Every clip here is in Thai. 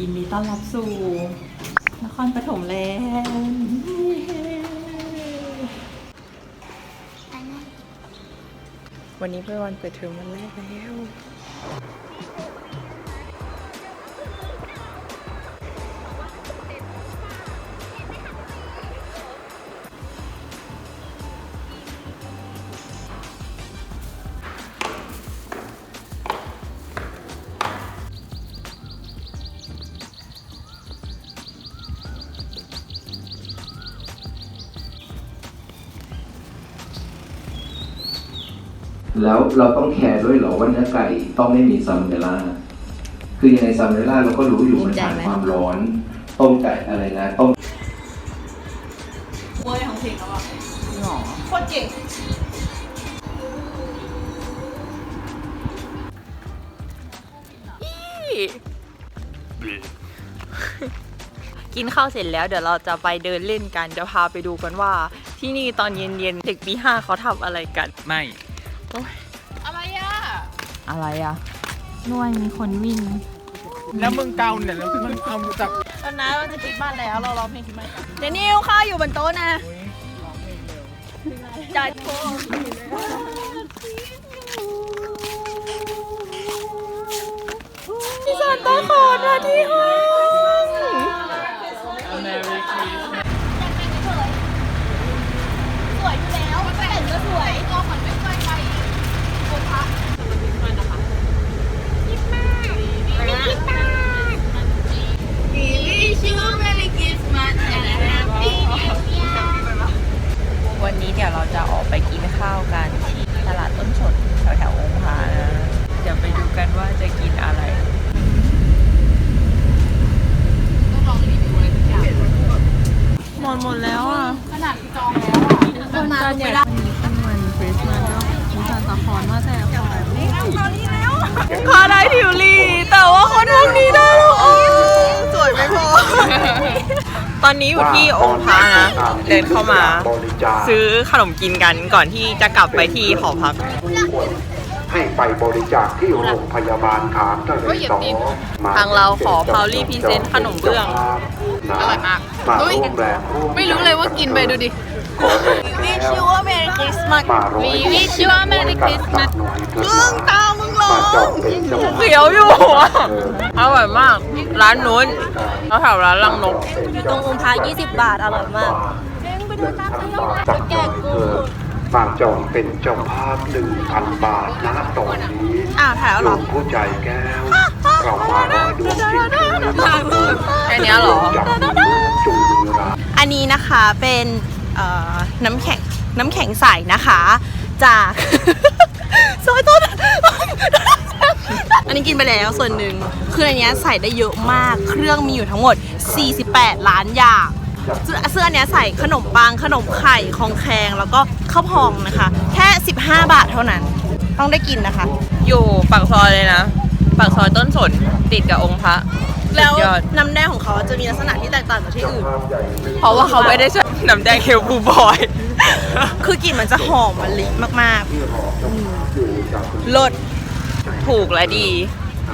ยินดีต้อนรับสู่นครปฐมแลนด์วันนี้เป็นวันเปิดเทอมวันแรกแล้ว แล้วเราต้องแคร์ด้วยเหรอว่าเนื้อไก่ต้องไม่มีซาลมเนลล่าคือยังไงซาลมเนลล่าเราก็รู้อยู่มันผ่านความร้อน ต้มไก่อะไรนะต้มโว้ยของเพลงแล้วอะหรอโคตรเก่งกินข้าวเสร็จแล้วเดี๋ยวเราจะไปเดินเล่นกันจะพาไปดูกันว่า ที่นี่ตอนเย็นๆเด็กปีห้าเขาทำอะไรกัน ไม่ อะไรอะนวลมีคนวิ่ง แล้วมึงเกาเนี่ยแล้วมึงเอาจับตอนนั้นมันจะคิดบ้านแล้วเราร้องเพลงคิดบ้านกันเดี๋ยวนิวข้าวอยู่บนโต๊ะนะจ่ายโทพี่ซานต้าขอหน้าที่ห้องาไม่ได้วันนี้เป็นวันคริสต์มาสแล้วมีซานตาคลอนมาแจกของนี่เอาคราวนี้แล้วคาได้ทิวลีแต่ว่าคนทางนี้ได้หรอสวยไม่พอ ตอนนี้อยู่ที่องค์พระนะ เดินเข้ามา ซื้อขนมกินกันก่อนที่จะกลับไปที่หอพัก ให้ไปบริจาคที่โรงพยาบาลขามทะเลสอทางเราขอ Pauli Present ขนมเบื้องอร่อยมากมาร่วมแรงร่วมไม่รู้เลยว่ากินไปดูดิ ขอแรงวิชูว่าเมริคริสต์มาสมาร้อย We wish you a Merry Christmas มึงตามึงลงมาจองเป็นจมูกเขียวอยู่อะอร่อยมาก ร้านนู้นแถวๆร้านลังนก อยู่ตรงองค์พระ20 บาท อร่อยมากจักแก่กูมาจองเป็นเจ้าภาพ1,000บาทนะตอนนี้อ้าวถ่ายแล้วหเหลรวองผู้ใจแก้วเรามาร้อยดวงจิตแค่เนี้ยเหรอจับมือจูงมือรักอันนี้นะคะเป็นเอ่อน้ำแข็ง น้ำแข็งใสนะคะ จากซอยต้น อันนี้กินไปแล้วส่วนหนึ่งคืออันเนี้ยใส่ได้เยอะมากเครื่องมีอยู่ทั้งหมด 48 ล้านอย่างซึ่งซึ่งอันเนี้ยใส่ขนมปังขนมไข่ของแคงแล้วก็ข้าวพองนะคะ แค่ 15 บาทเท่านั้น ต้องได้กินนะคะ อยู่ปากซอยเลยนะปากซอยต้นสนติดกับองค์พระแล้วน้ำแดงของเขาจะมีลักษณะที่แตกต่างจากที่อื่น เพราะว่าเขาไม่ได้ใช้ น้ำแดงเคลบูบอย คือกลิ่นมันจะหอมมะลิมากๆรสถูกและดี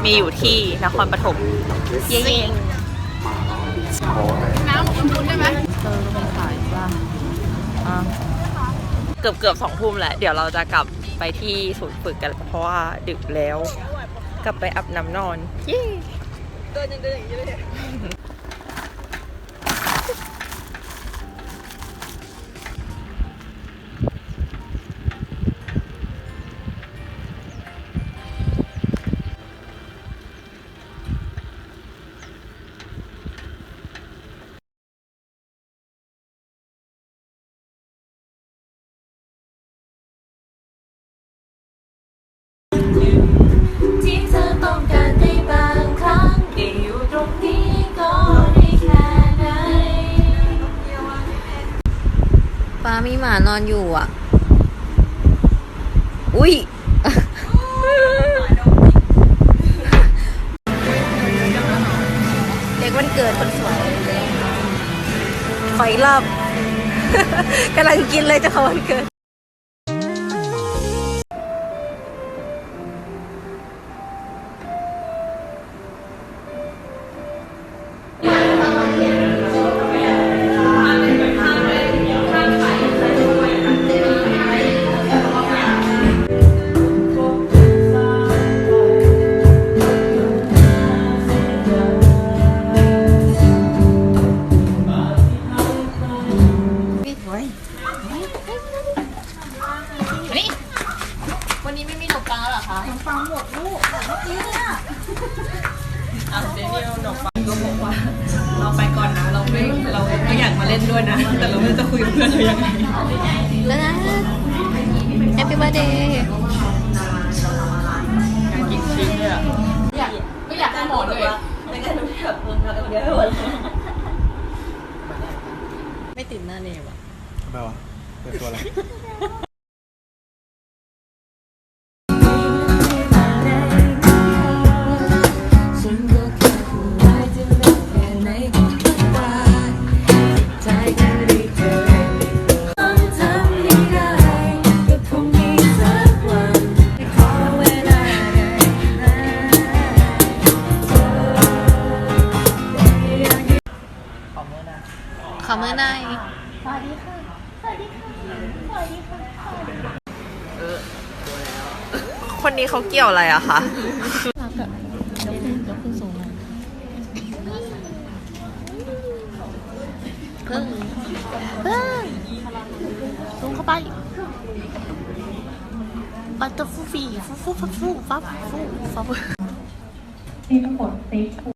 มีอยู่ที่นครปฐมเย้ๆน้ำของคุณได้ไหมเออไม่ขายบ้างเกือบเกือบสองทุ่มแหละเดี๋ยวเราจะกลับไปที่ศูนย์ฝึกกัน เพราะว่าดึกแล้ว กลับไปอาบน้ำนอน เย้เดินยังเดินอย่างนี้เลย อะอุ้ยเด็กวันเกิดคนสวยไฟลับกำลังกินเลยจะขาวันเกิด นี่วันนี้ไม่มีขนกปังแล้วหรอคะขนมปังหมดลูกเมื่อกี้เนี่ยอะเดนิลขนมปังก็บอกว่า เราไปก่อนนะ เราไม่เราไม่อยากมาเล่นด้วยนะ แต่เราไม่รู้จะคุยกับเพื่อนเรายังไงแล้วนะ Happy birthday อยากกินชีสเลยอ่อยากไม่อยากใหมดเลยแต่งั้นหนูแบบเออเราเดี๋ยอะหมดไม่ติดหน้าเนวอะทำไมวะ เป็นตัวอะไรทำให้ได้ก็คงมีสัก วันขอเวลาได้ไหมขอมือหน่อยคนนี้เขาเกี่ยวอะไรอะคะพึ่งพึ่งซูมเข้าไปปัตตฟูฟีฟูฟูฟูฟูฟับฟูฟับมีทั้งหมดสี่คู่